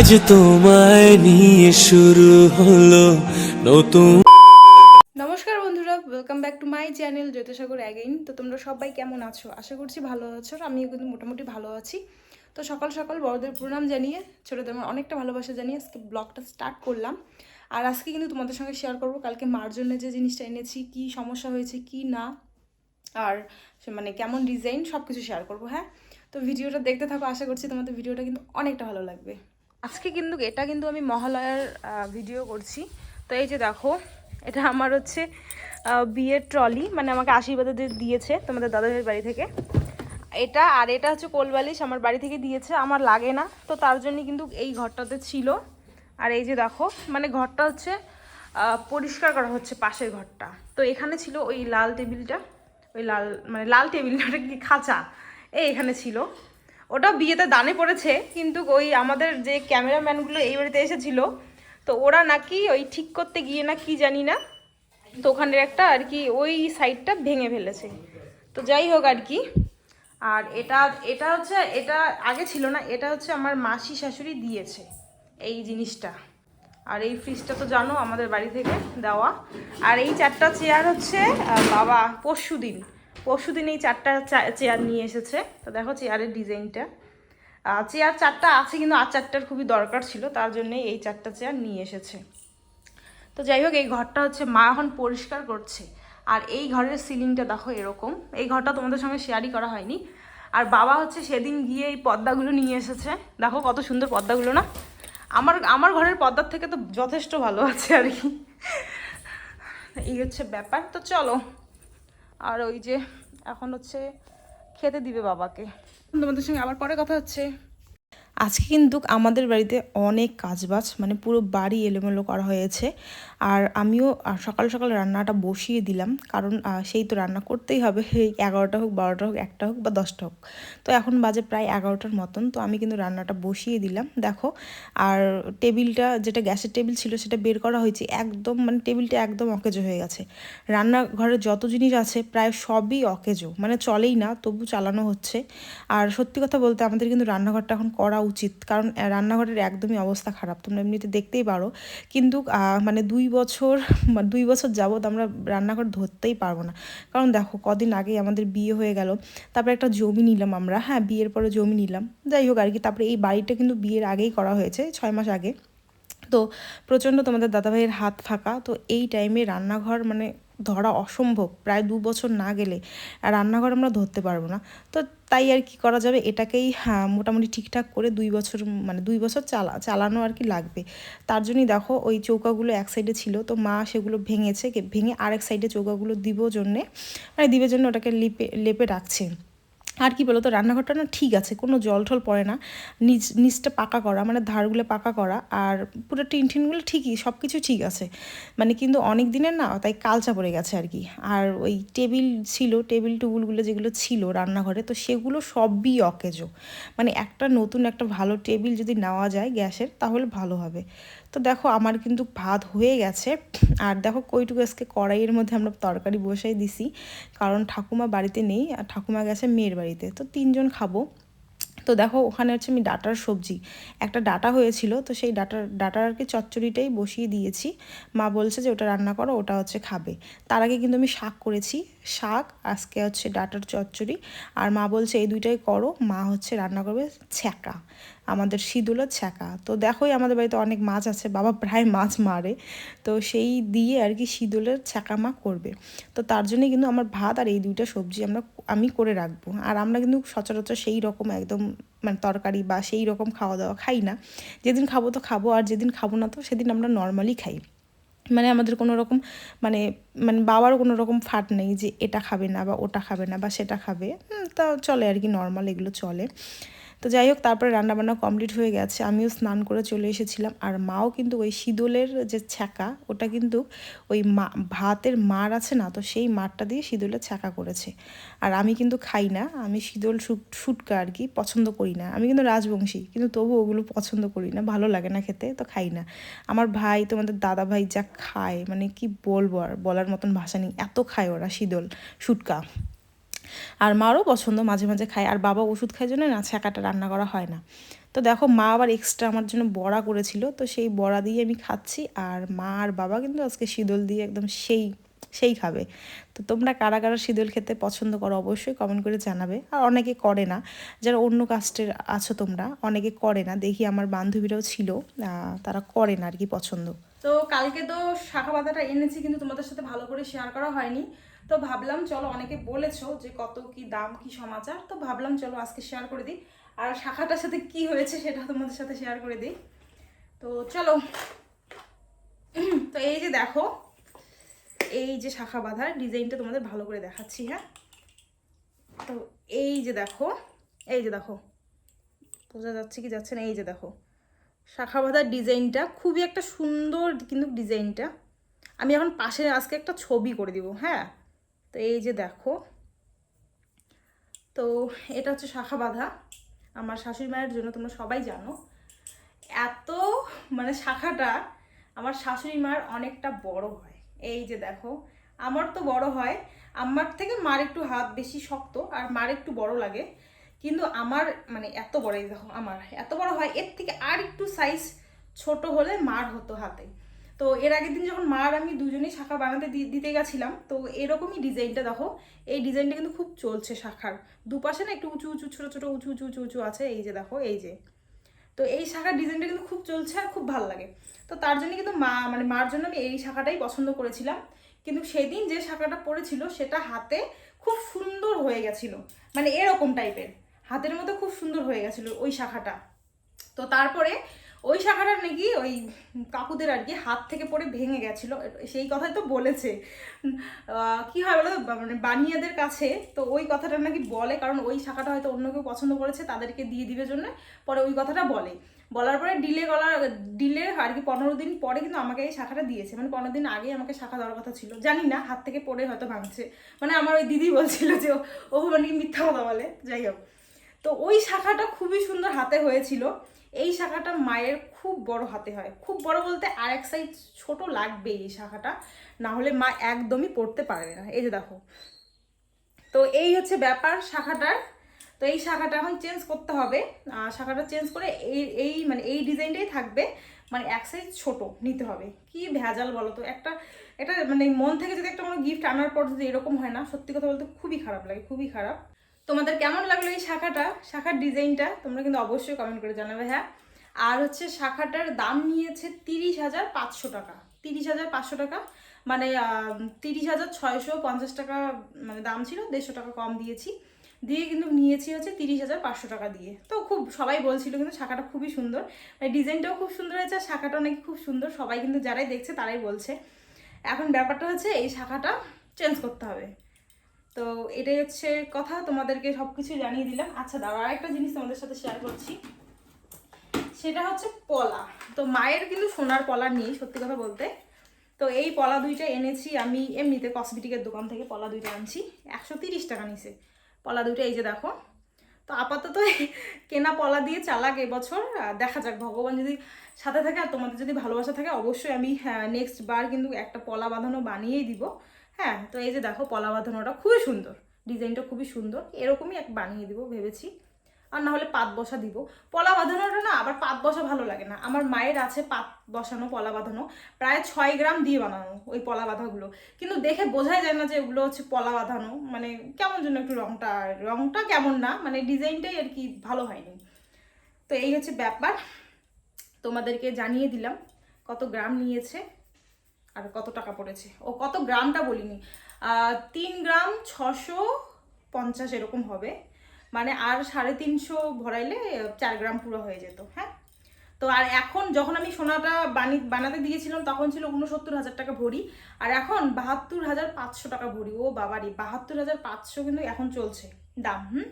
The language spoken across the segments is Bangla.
আজ তোমায় নিয়ে শুরু হলো নতুন নমস্কার বন্ধুরা welcome back to my channel Jyotishagar again তো তোমরা সবাই কেমন আছো? আশা করছি ভালো আছো, আমিও কিন্তু মোটামুটি ভালো আছি। তো সকাল সকাল বড়দের প্রণাম জানিয়ে, ছোটোদের আমার অনেকটা ভালোবাসা জানিয়ে আজকে ব্লগটা স্টার্ট করলাম। আর আজকে কিন্তু তোমাদের সঙ্গে শেয়ার করব, কালকে মার জন্য যে জিনিসটা এনেছি, কি সমস্যা হয়েছে, কি না, আর মানে কেমন ডিজাইন সব কিছু শেয়ার করব হ্যাঁ? তো ভিডিওটা দেখতে থাকো, আশা করছি তোমাদের ভিডিওটা কিন্তু অনেকটা ভালো লাগবে। আজকে কিন্তু এটা কিন্তু আমি মহালয়ার ভিডিও করছি। তো এই যে দেখো, এটা আমার হচ্ছে বিয়ের ট্রলি মানে আমাকে আশীর্বাদে দিয়েছে তোমাদের দাদাভাইয়ের বাড়ি থেকে। এটা, আর এটা হচ্ছে কোলবালিশ, আমার বাড়ি থেকে দিয়েছে, আমার লাগে না। তো তার জন্য কিন্তু এই ঘরটাতে ছিল। আর এই যে দেখো মানে ঘরটা হচ্ছে পরিষ্কার করা হচ্ছে পাশের ঘরটা। তো এখানে ছিল ওই লাল টেবিলটা, ওই লাল মানে লাল টেবিলটা কি খাঁচা? এই এখানে ছিল। ওটা বিয়েতে দানে পড়েছে, কিন্তু ওই আমাদের যে ক্যামেরাম্যানগুলো এই বাড়িতে এসেছিল, তো ওরা নাকি ওই ঠিক করতে গিয়ে না কি জানি না, তো ওখানের একটা আর কি ওই সাইডটা ভেঙে ফেলেছে। তো যাই হোক আর কি, আর এটা এটা হচ্ছে, এটা আগে ছিল না, এটা হচ্ছে আমার মাসি শাশুড়ি দিয়েছে এই জিনিসটা। আর এই ফ্রিজটা তো জানো আমাদের বাড়ি থেকে দেওয়া। আর এই চারটা চেয়ার হচ্ছে বাবা পরশু দিন পরশু দিন এই চারটা চেয়ার নিয়ে এসেছে। তো দেখো চেয়ারের ডিজাইনটা চেয়ার চারটা আছে কিন্তু আর চারটার খুবই দরকার ছিল, তার জন্য এই চারটা চেয়ার নিয়ে এসেছে। তো যাই হোক, এই ঘরটা হচ্ছে মা এখন পরিষ্কার করছে। আর এই ঘরের সিলিংটা দেখো এরকম। এই ঘরটা তোমাদের সঙ্গে শেয়ারই করা হয়নি। আর বাবা হচ্ছে সেদিন গিয়ে এই পর্দাগুলো নিয়ে এসেছে। দেখো কত সুন্দর পর্দাগুলো না? আমার আমার ঘরের পর্দার থেকে তো যথেষ্ট ভালো আছে আর কি। এই হচ্ছে ব্যাপার। তো চলো আর ওই যে এখন হচ্ছে খেতে দিবে বাবাকে। তোমাদের সঙ্গে আবার পরে কথা হচ্ছে। আজকে কিন্তু আমাদের বাড়িতে অনেক কাজবাজ মানে পুরো বাড়ি এলোমেলো করা হয়েছে। আর আমিও সকাল সকাল রান্নাটা বসিয়ে দিলাম। কারণ সেই তো রান্না করতেই হবে। এই এগারোটা হোক, বারোটা হোক, একটা হোক বা দশটা হোক। তো এখন বাজে প্রায় এগারোটার মতন। তো আমি কিন্তু রান্নাটা বসিয়ে দিলাম। দেখো, আর টেবিলটা, যেটা গ্যাসের টেবিল ছিল, সেটা বের করা হয়েছে। একদম মানে টেবিলটা একদম অকেজো হয়ে গেছে। রান্নাঘরে যত জিনিস আছে, প্রায় সবই অকেজো। মানে চলেই না, তবু চালানো হচ্ছে। আর সত্যি কথা বলতে, আমাদের কিন্তু রান্নাঘরটা এখন করা উচিত, কারণ রান্নাঘরের একদমই অবস্থা খারাপ। তোমরা এমনিতে দেখতেই পারো। কিন্তু মানে দুই বছর মানে দুই বছর যাবৎ আমরা রান্নাঘর ধরতেই পারব না। কারণ দেখো, কদিন আগেই আমাদের বিয়ে হয়ে গেল। তারপরে একটা জমি নিলাম আমরা। হ্যাঁ বিয়ের পরে জমি নিলাম। যাই হোক আর কি, তারপরে এই বাড়িটা কিন্তু বিয়ের আগেই করা হয়েছে, ছয় মাস আগে। তো প্রচণ্ড তোমাদের দাদাভাইয়ের হাত ফাঁকা। তো এই টাইমে রান্নাঘর মানে ধরা অসম্ভব, প্রায় দু বছর না গেলে রান্নাঘর আমরা ধরতে পারব না। তো তাই আর কি করা যাবে? এটাকেই হ্যাঁ মোটামুটি ঠিকঠাক করে দুই বছর মানে দুই বছর চালা, চালানো আর কি লাগবে। তার জন্যই দেখো, ওই চৌকাগুলো এক সাইডে ছিল, তো মা সেগুলো ভেঙেছে ভেঙে আরেক সাইডে চৌকাগুলো দিব জন্যে মানে দিবে জন্য ওটাকে লেপে লেপে রাখছে। আর কি বলতো, রান্নাঘরটা না ঠিক আছে, কোনো জল টল পড়ে না। নিচ, নিচটা পাকা করা মানে ধারগুলো পাকা করা, আর পুরো টিন টিনগুলো ঠিকই সব কিছু ঠিক আছে। মানে কিন্তু অনেক দিনের না, তাই কালচা পড়ে গেছে আর কি। আর ওই টেবিল ছিল, টেবিল টুবুলগুলো যেগুলো ছিল রান্নাঘরে, তো সেগুলো সবই অকেজো। মানে একটা নতুন, একটা ভালো টেবিল যদি নেওয়া যায় গ্যাসের, তাহলে ভালো হবে। তো দেখো আমার কিন্তু ভাত হয়ে গেছে। আর দেখো কইটুকু আজকে কড়াইয়ের মধ্যে আমরা তরকারি বসাই দিছি। কারণ ঠাকুমা বাড়িতে নেই আর ঠাকুমা গেছে মেয়ের বাড়িতে। তো তিনজন খাব। তো দেখো ওখানে হচ্ছে আমি ডাটার সবজি। একটা ডাটা হয়েছিল, তো সেই ডাটার ডাটার আর কি চচ্চড়িটাই বসিয়ে দিয়েছি। মা বলছে যে ওটা রান্না করো, ওটা হচ্ছে খাবে। তার আগে কিন্তু আমি শাক করেছি। শাক, আজকে হচ্ছে ডাটার চচ্চড়ি। আর মা বলছে, এই দুইটাই করো, মা হচ্ছে রান্না করবে ছ্যাঁকা, আমাদের শীদুলের ছ্যাঁকা। তো দেখোই আমাদের বাড়িতে অনেক মাছ আছে, বাবা প্রায় মাছ মারে। তো সেই দিয়ে আর কি সিঁদুলের ছ্যাঁকা মা করবে। তো তার জন্যই কিন্তু আমার ভাত আর এই দুইটা সবজি আমরা আমি করে রাখব। আর আমরা কিন্তু সচরাচর সেই রকম একদম মানে তরকারি বা সেই রকম খাওয়া দাওয়া খাই না। যেদিন খাব তো খাব, আর যেদিন খাব না তো সেদিন আমরা নর্মালি খাই। মানে আমাদের কোনো রকম মানে মানে বাবার কোনো রকম ফাট নেই যে এটা খাবে না বা ওটা খাবে না বা সেটা খাবে। তা চলে আর কি নর্মাল এগুলো চলে। তো যাই হোক, তারপরে রান্নাবান্না কমপ্লিট হয়ে গেছে। আমিও স্নান করে চলে এসেছিলাম। আর মাও কিন্তু ওই শীদলের যে ছ্যাঁকা, ওটা কিন্তু ওই মা, ভাতের মার আছে না, তো সেই মারটা দিয়ে শীদলের ছ্যাঁকা করেছে। আর আমি কিন্তু খাই না, আমি শুট- শুটকা আর কি পছন্দ করি না। আমি কিন্তু রাজবংশী, কিন্তু তবু ওগুলো পছন্দ করি না, ভালো লাগে না খেতে, তো খাই না। আমার ভাই, তোমাদের দাদা ভাই যা খায় মানে কি বলব আর বলার মতন ভাষা নেই, এত খায় ওরা শীতল, শুটকা। আর মারও পছন্দ, মাঝে মাঝে খায়। আর বাবা ওষুধ খায় জন্য না ছ্যাঁকাটা রান্না করা হয় না। তো দেখো, মা আবার এক্সট্রা আমার জন্য বড়া করেছিল, তো সেই বড়া দিয়ে আমি খাচ্ছি। আর মা আর বাবা কিন্তু আজকে শীতল দিয়ে একদম সেই সেই খাবে। তো তোমরা কারা কারা শীতল খেতে পছন্দ করো অবশ্যই কমেন্ট করে জানাবে। আর অনেকে করে না, যারা অন্য কাস্টের আছো তোমরা, অনেকে করে না। দেখি আমার বান্ধবীরাও ছিল তারা করে না আর কি পছন্দ। তো কালকে তো শাখা পাতাটা এনেছি, কিন্তু তোমাদের সাথে ভালো করে শেয়ার করা হয়নি। তো ভাবলাম, চলো অনেকে বলেছ যে কত কি দাম, কি সমাচার, তো ভাবলাম চলো আজকে শেয়ার করে দিই। আর শাখাটার সাথে কি হয়েছে সেটা তোমাদের সাথে শেয়ার করে দিই। তো চলো, তো এই যে দেখো, এই যে শাখা বাঁধার ডিজাইনটা তোমাদের ভালো করে দেখাচ্ছি হ্যাঁ? তো এই যে দেখো, এই যে দেখো, বোঝা যাচ্ছে কি যাচ্ছে না? এই যে দেখো, শাখা বাঁধার ডিজাইনটা খুবই একটা সুন্দর কিন্তু ডিজাইনটা। আমি এখন পাশে আজকে একটা ছবি করে দিব হ্যাঁ? তো এই যে দেখো, তো এটা হচ্ছে শাখা বাঁধা। আমার শাশুড়ি মায়ের জন্য তোমরা সবাই জানো। এত মানে শাখাটা আমার শাশুড়ি মার অনেকটা বড় হয়। এই যে দেখো, আমার তো বড় হয়। আমার থেকে মার একটু হাত বেশি শক্ত আর মার একটু বড় লাগে। কিন্তু আমার মানে এত বড় এই দেখো, আমার এত বড় হয়, এর থেকে আর একটু সাইজ ছোট হলে মার হতো হাতে। তো এর আগের দিন যখন মার আমি দুজনেই শাখা বানাতে দিতে গেছিলাম, তো এরকমই ডিজাইনটা দেখো, এই ডিজাইনটা কিন্তু খুব চলছে শাখার। দুপাশে না একটু উঁচু উঁচু, ছোটো ছোটো উঁচু উঁচু উঁচু উঁচু আছে, এই যে দেখো, এই যে। তো এই শাখার ডিজাইনটা কিন্তু খুব চলছে আর খুব ভালো লাগে। তো তার জন্য কিন্তু মা মানে মার জন্য আমি এই শাখাটাই পছন্দ করেছিলাম। কিন্তু সেদিন যে শাখাটা পড়েছিল, সেটা হাতে খুব সুন্দর হয়ে গেছিল। মানে এরকম টাইপের হাতের মধ্যে খুব সুন্দর হয়ে গেছিল ওই শাখাটা। তো তারপরে ওই শাখাটা নাকি ওই কাকুদের আর কি হাত থেকে পড়ে ভেঙে গেছিল। সেই কথাই তো বলেছে। কি হয় বলো মানে বানিয়াদের কাছে তো ওই কথাটা নাকি বলে, কারণ ওই শাখাটা হয়তো অন্য কেউ পছন্দ করেছে, তাদেরকে দিয়ে দিবে জন্য। পরে ওই কথাটা বলে। বলার পরে ডিলে গলার, ডিলে আর কি পনেরো দিন পরে কিন্তু আমাকে এই শাখাটা দিয়েছে। মানে পনেরো দিন আগে আমাকে শাখা দেওয়ার কথা ছিল। জানি না, হাত থেকে পড়ে হয়তো ভাঙছে। মানে আমার ওই দিদি বলছিল যে ও- মানে মিথ্যা কথা বলে। যাই হোক। তো ওই শাখাটা খুবই সুন্দর হাতে হয়েছিল। এই শাখাটা মায়ের খুব বড় হাতে হয়। খুব বড় বলতে আর এক সাইজ ছোট লাগবে এই শাখাটা। না হলে মা একদমই পড়তে পারবে না। এই যে দেখো। তো এই হচ্ছে ব্যাপার শাখাটার। তো এই শাখাটা এখন চেঞ্জ করতে হবে। শাখাটা চেঞ্জ করে এই এই মানে এই ডিজাইনটাই থাকবে। মানে এক সাইজ ছোটো নিতে হবে। কি ভেজাল বলো তো একটা এটা মানে মন থেকে যদি একটা কোনো গিফট আনার পর যদি এরকম হয় না, সত্যি কথা বলতে খুবই খারাপ লাগে, খুবই খারাপ। তোমাদের কেমন লাগল এই শাখাটা? শাখার ডিজাইনটা তোমরা কিন্তু অবশ্যই কমেন্ট করে জানাবে হ্যাঁ? আর হচ্ছে শাখাটার দাম নিয়েছে তিরিশ হাজার পাঁচশো টাকা। তিরিশ হাজার পাঁচশো টাকা মানে তিরিশ হাজার ছয়শো পঞ্চাশ টাকা মানে দাম ছিল, দেড়শো টাকা কম দিয়েছি। দিয়ে কিন্তু নিয়েছি হচ্ছে তিরিশ হাজার পাঁচশো টাকা দিয়ে। তো খুব, সবাই বলছিল কিন্তু শাখাটা খুবই সুন্দর। মানে ডিজাইনটাও খুব সুন্দর হয়েছে, আর শাখাটাও নাকি খুব সুন্দর। সবাই কিন্তু যারাই দেখছে তারাই বলছে। এখন ব্যাপারটা হচ্ছে এই শাখাটা চেঞ্জ করতে হবে। তো এটাই হচ্ছে কথা, তোমাদেরকে সব কিছু জানিয়ে দিলাম। আচ্ছা দাঁড়া আরেকটা জিনিস তোমাদের সাথে শেয়ার করছি। সেটা হচ্ছে পলা। তো মায়ের কিন্তু সোনার পলা নেই, সত্যি কথা বলতে। তো এই পলা দুইটা এনেছি আমি, এমনিতে কসমেটিকের দোকান থেকে পলা দুইটা আনছি। একশো তিরিশ টাকা নিছে। পলা দুইটা, এই যে দেখো। তো আপাতত কেনা পলা দিয়ে চালাক এবছর দেখা যাক, ভগবান যদি সাথে থাকে আর তোমাদের যদি ভালোবাসা থাকে, অবশ্যই আমি নেক্সট বার কিন্তু একটা পলা বাঁধানো বানিয়েই দিব। হ্যাঁ তো এই যে দেখো পলা বাঁধানোটা খুবই সুন্দর। ডিজাইনটা খুবই সুন্দর। এরকমই এক বানিয়ে দিব ভেবেছি। আর না হলে পাত বসা দিব। পলা বাঁধানোটা না, আবার পাত বসা ভালো লাগে না। আমার মায়ের আছে পাত বসানো, পলা বাঁধানো। প্রায় ছয় গ্রাম দিয়ে বানানো ওই পলা বাঁধাগুলো। কিন্তু দেখে বোঝাই যায় না যে ওগুলো হচ্ছে পলা বাঁধানো। মানে কেমন যেন একটু রংটা রংটা কেমন না মানে ডিজাইনটাই আর কি ভালো হয়নি। তো এই হচ্ছে ব্যাপার। তোমাদেরকে জানিয়ে দিলাম কত গ্রাম নিয়েছে। আর কত টাকা পড়েছে? ও, কত গ্রামটা বলিনি। তিন গ্রাম ছশো পঞ্চাশ এরকম হবে। মানে আর সাড়ে তিনশো ভরাইলে চার গ্রাম পুরো হয়ে যেত হ্যাঁ? তো আর এখন যখন আমি সোনাটা বানি, বানাতে দিয়েছিলাম, তখন ছিল উনসত্তর হাজার টাকা ভরি। আর এখন বাহাত্তর হাজার পাঁচশো টাকা ভরি। ও বাবারি, বাহাত্তর হাজার পাঁচশো কিন্তু এখন চলছে। দাম, হুম?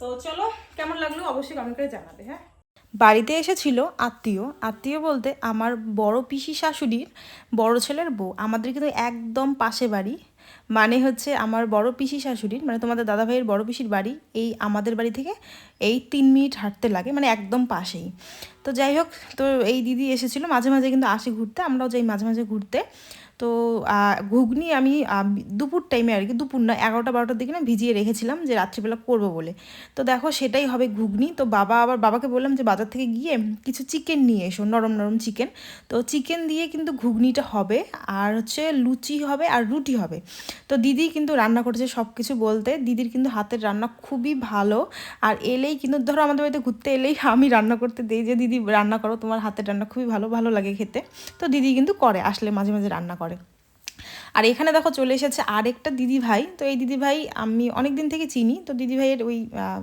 তো চলো, কেমন লাগল অবশ্যই কমেন্ট করে জানাবে হ্যাঁ? বাড়িতে এসেছিল আত্মীয়। আত্মীয় বলতে আমার বড় পিসি শাশুড়ির বড় ছেলের বউ। আমাদের কিন্তু একদম পাশে বাড়ি। মানে হচ্ছে আমার বড় পিসি শাশুড়ির মানে তোমাদের দাদা ভাইয়ের বড় পিসির বাড়ি এই আমাদের বাড়ি থেকে এই তিন মিনিট হাঁটতে লাগে মানে একদম পাশেই। তো যাই হোক, তো এই দিদি এসেছিল, মাঝে মাঝে কিন্তু আসি ঘুরতে, আমরাও যাই মাঝে মাঝে ঘুরতে। তো ঘুগনি আমি দুপুর টাইমে আর কি, দুপুর না এগারোটা, বারোটার দিকে না ভিজিয়ে রেখেছিলাম যে রাত্রিবেলা করব বলে। তো দেখো সেটাই হবে ঘুগনি। তো বাবা আবার বাবাকে বললাম যে বাজার থেকে গিয়ে কিছু চিকেন নিয়ে এসো, নরম নরম চিকেন তো চিকেন দিয়ে কিন্তু ঘুগনিটা হবে, আর হচ্ছে লুচি হবে, আর রুটি হবে। তো দিদি কিন্তু রান্না করেছে সব কিছু বলতে। দিদির কিন্তু হাতের রান্না খুবই ভালো। আর এলেই কিন্তু, ধরো আমাদের বাড়িতে ঘুরতে এলেই আমি রান্না করতে দিই যে, দিদি, রান্না করো, তোমার হাতের রান্না খুবই ভালো ভালো লাগে খেতে। তো দিদি কিন্তু করে, আসলে মাঝে মাঝে রান্না করে। আর এখানে দেখো চলে এসেছে আরেকটা দিদি ভাই তো এই দিদি ভাই আমি অনেক দিন থেকে চিনি, তো দিদি ভাইয়ের ওই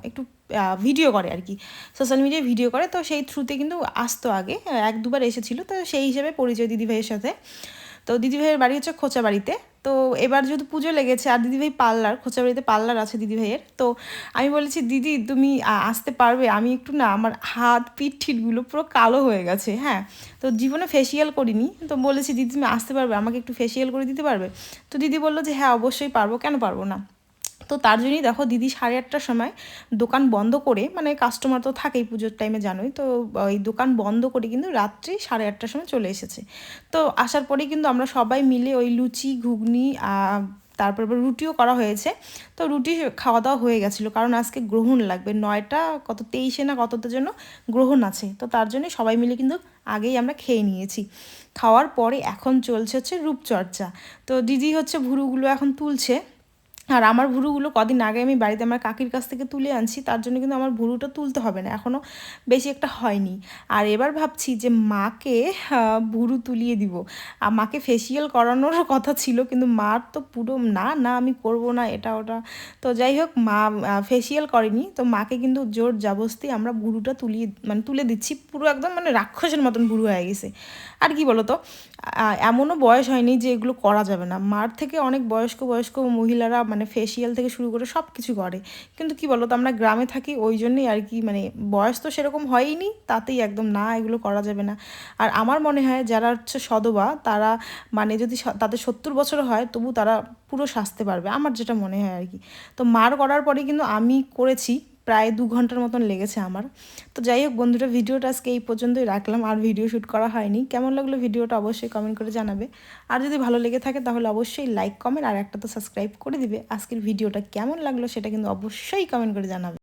একটু ভিডিও করে আর কি। সোশ্যাল মিডিয়ায় ভিডিও করে, তো সেই থ্রুতে কিন্তু আসতো আগে, এক দুবার এসেছিল, তো সেই হিসেবে পরিচয় দিদি ভাইয়ের সাথে। তো দিদি ভাইয়ের বাড়ি হচ্ছে খোঁচা বাড়িতে। তো এবার যেহেতু পুজো লেগেছে, আর দিদিভাই পার্লার, খোঁচাবাড়িতে পার্লার আছে দিদিভাইয়ের, তো আমি বলেছি, দিদি, তুমি আসতে পারবে? আমি একটু না, আমার হাত, পিঠ, ঠিটগুলো পুরো কালো হয়ে গেছে হ্যাঁ? তো জীবনে ফেসিয়াল করিনি, তো বলেছি, দিদি, তুমি আসতে পারবে? আমাকে একটু ফেসিয়াল করে দিতে পারবে? তো দিদি বলল যে হ্যাঁ অবশ্যই পারব। কেন পারব না? তো তার জন্যই দেখো দিদি সাড়ে আটটার সময় দোকান বন্ধ করে মানে কাস্টমার তো থাকেই পুজোর টাইমে জানোই, তো ওই দোকান বন্ধ করে কিন্তু রাত্রি সাড়ে আটটার সময় চলে এসেছে। তো আসার পরেই কিন্তু আমরা সবাই মিলে ওই লুচি, ঘুগনি তারপর আবার রুটিও করা হয়েছে। তো রুটি খাওয়া দাওয়া হয়ে গেছিল, কারণ আজকে গ্রহণ লাগবে, নয়টা কত তেইশে না কততে জন্য গ্রহণ আছে। তো তার জন্য সবাই মিলে কিন্তু আগেই আমরা খেয়ে নিয়েছি। খাওয়ার পরে এখন চলছে হচ্ছে রূপচর্চা। তো দিদি হচ্ছে ভুরুগুলো এখন তুলছে আর আমার ভুরুগুলো কদিন আগে আমি বাড়িতে আমার কাকির কাছ থেকে তুলে আনছি তার জন্য কিন্তু আমার ভুরুটা তুলতে হবে না এখনও বেশি একটা হয়নি। আর এবার ভাবছি যে মাকে ভুরু তুলিয়ে দিব। আর মাকে ফেসিয়াল করানোর কথা ছিল কিন্তু মার তো পুরো না না আমি করব না এটা ওটা। তো যাই হোক মা ফেসিয়াল করেনি তো মাকে কিন্তু জোর জাবস্তি আমরা ভুরুটা তুলিয়ে মানে তুলে দিচ্ছি পুরো একদম মানে রাক্ষসের মতন ভুরু হয়ে গেছে। আর কি বলো আহ, এমনও বয়স হয়নি যে এগুলো করা যাবে না। মার থেকে অনেক বয়স্ক বয়স্ক মহিলারা মানে ফেসিয়াল থেকে শুরু করে সব কিছু করে। কিন্তু কি বলতো, আমরা গ্রামে থাকি, ওই জন্যই আর কি মানে বয়স তো সেরকম হয়নি তাতেই একদম না, এগুলো করা যাবে না। আর আমার মনে হয় যারা হচ্ছে সদবা, তারা মানে যদি তাদের সত্তর বছর হয়, তবু তারা পুরো সাজতে পারবে। আমার যেটা মনে হয় আর কি। তো মার করার পরে কিন্তু আমি করেছি প্রায় দু ঘণ্টার মতন লেগেছে আমার। তো যাই হোক বন্ধুরা, ভিডিওটা আজকে এই পর্যন্তই রাখলাম। আর ভিডিও শ্যুট করা হয়নি। কেমন লাগল ভিডিওটা অবশ্যই কমেন্ট করে জানাবে। আর যদি ভালো লেগে থাকে তাহলে অবশ্যই লাইক কমেন্ট আর একটা তো সাবস্ক্রাইব করে দিবে। আজকের ভিডিওটা কেমন লাগল সেটা কিন্তু অবশ্যই কমেন্ট করে জানাবে।